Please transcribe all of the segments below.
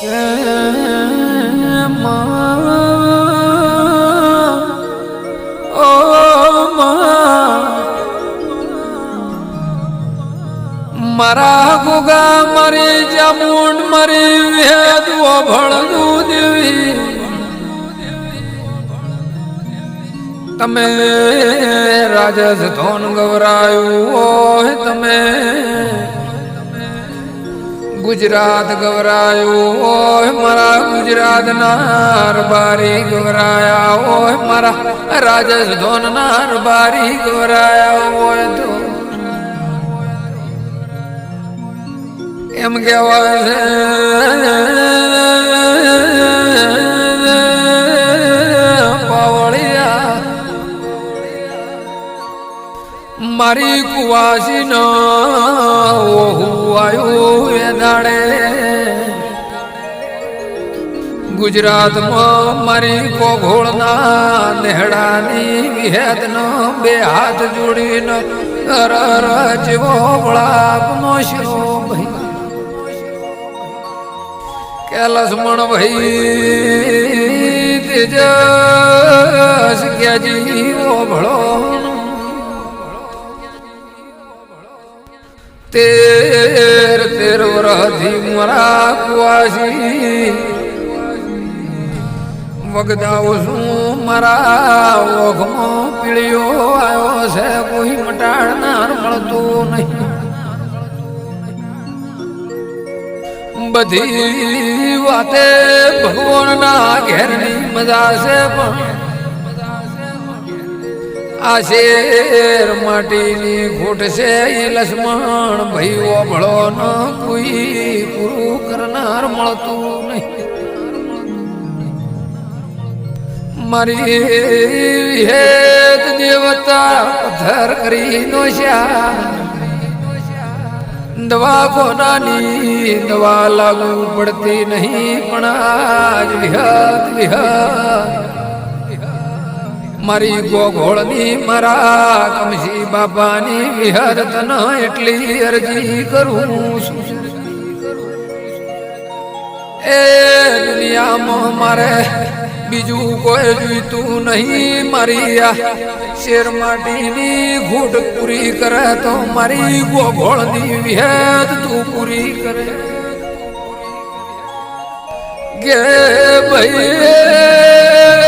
મારા ગુગા મરી જમુન મરી વેદ ભળદું દેવી. તમે રાજસ્થાન ગવરાયું તમે. ગુજરાત ગવરાયું ઓય મારા ગુજરાત ના બારી ગવરાયા ઓય મારા રાજસ નાર બારી ગવરાયા ઓય તો. એમ કહેવાય છે મારી કુવાસી ન આવ્યું એ દાડે. ગુજરાતમાં મારી કોઘોળના નેહડાની વિહેદનો બે હાથ જોડીને અર અર જેવો વળાપનો શિરો ભાઈ. કે લક્ષ્મણ ભાઈ, તેજસ કે જીવો ભળો તેર તેર વરહથી મરા કુવાસી. વગદાઓ શું મારા ઓખમાં પીળીઓ આવ્યો છે, કોઈ મટાડનાર મળતું નહીં. બધી વાતે ભગવાનના ઘેરની મજા છે પણ આ શેર માટીની ખૂટ છે, એ લક્ષ્મણ ભાઈ ઓભળો ન કોઈ પૂરું કરનાર મળતું નહીં. મારી હેત દેવતા પથ્થર કરી નોશ્યા. દવા કોનાની દવા લાગુ પડતી નહીં, પણ આજ વિહત વિહત મારી ગોઘોળની મારા કમસી બાપાની વિહરતન એટલી અરજી કરું છું. એ દુનિયામાં મારે બીજું કોઈ જોઈતું નહીં મારી આ શેર માટીની ઘૂટ પૂરી કરે તો મારી ગોઘોળની વિહેદ તું પૂરી કરે. ગે ભાઈ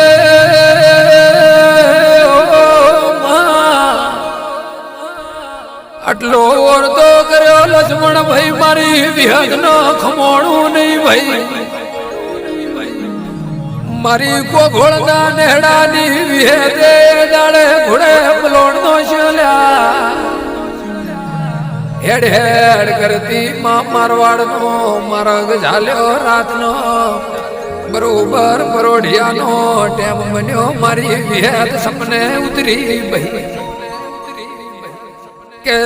આટલો ઓરતો કર્યો લક્ષ્મણ ભાઈ મારી વિહદ નો ખમોણું નહીં ભાઈ. મારી કોઘોળના નેહડાની વિહેદે દાડે ઘોડે બલોડ નો શલ્યા હેડ હેડ કરતી માં મારવાડ નો મારગ ઝાલ્યો રાતનો. બરોબર પરોઢિયાનો ટેમ બન્યો મારી વિહેદ સપને ઉતરી ભાઈ. કે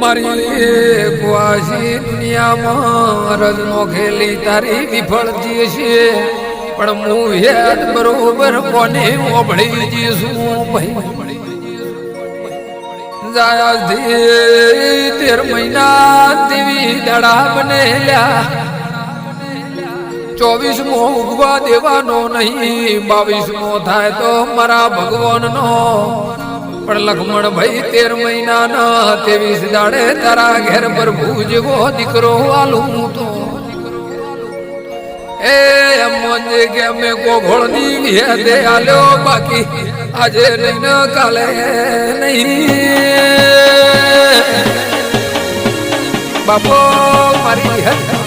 મારી કુવાસી દુનિયામાં રજનો ખેલી તારી વિફળ છે. પણ હું યાદ બરોબર કોને ઓભળી જઈશું ભાઈ? જાયાથી તેર મહિના દેવી દડા બનેલા ચોવીસ મો ઉગવા દેવાનો નહીં બાવીસ મો થાય તો મારા ભગવાનનો. પણ લખમણ ભાઈ તેર મહિના ના ત્રેવીસ દાડે તારા ઘેર પર ભૂજવો દીકરો આલું તો. એ મોંજે કે અમે ગોઘોળની હેદે આલ્યો બાકી, આજે નહીં કાલે નહીં. બાપો, મારી હેદ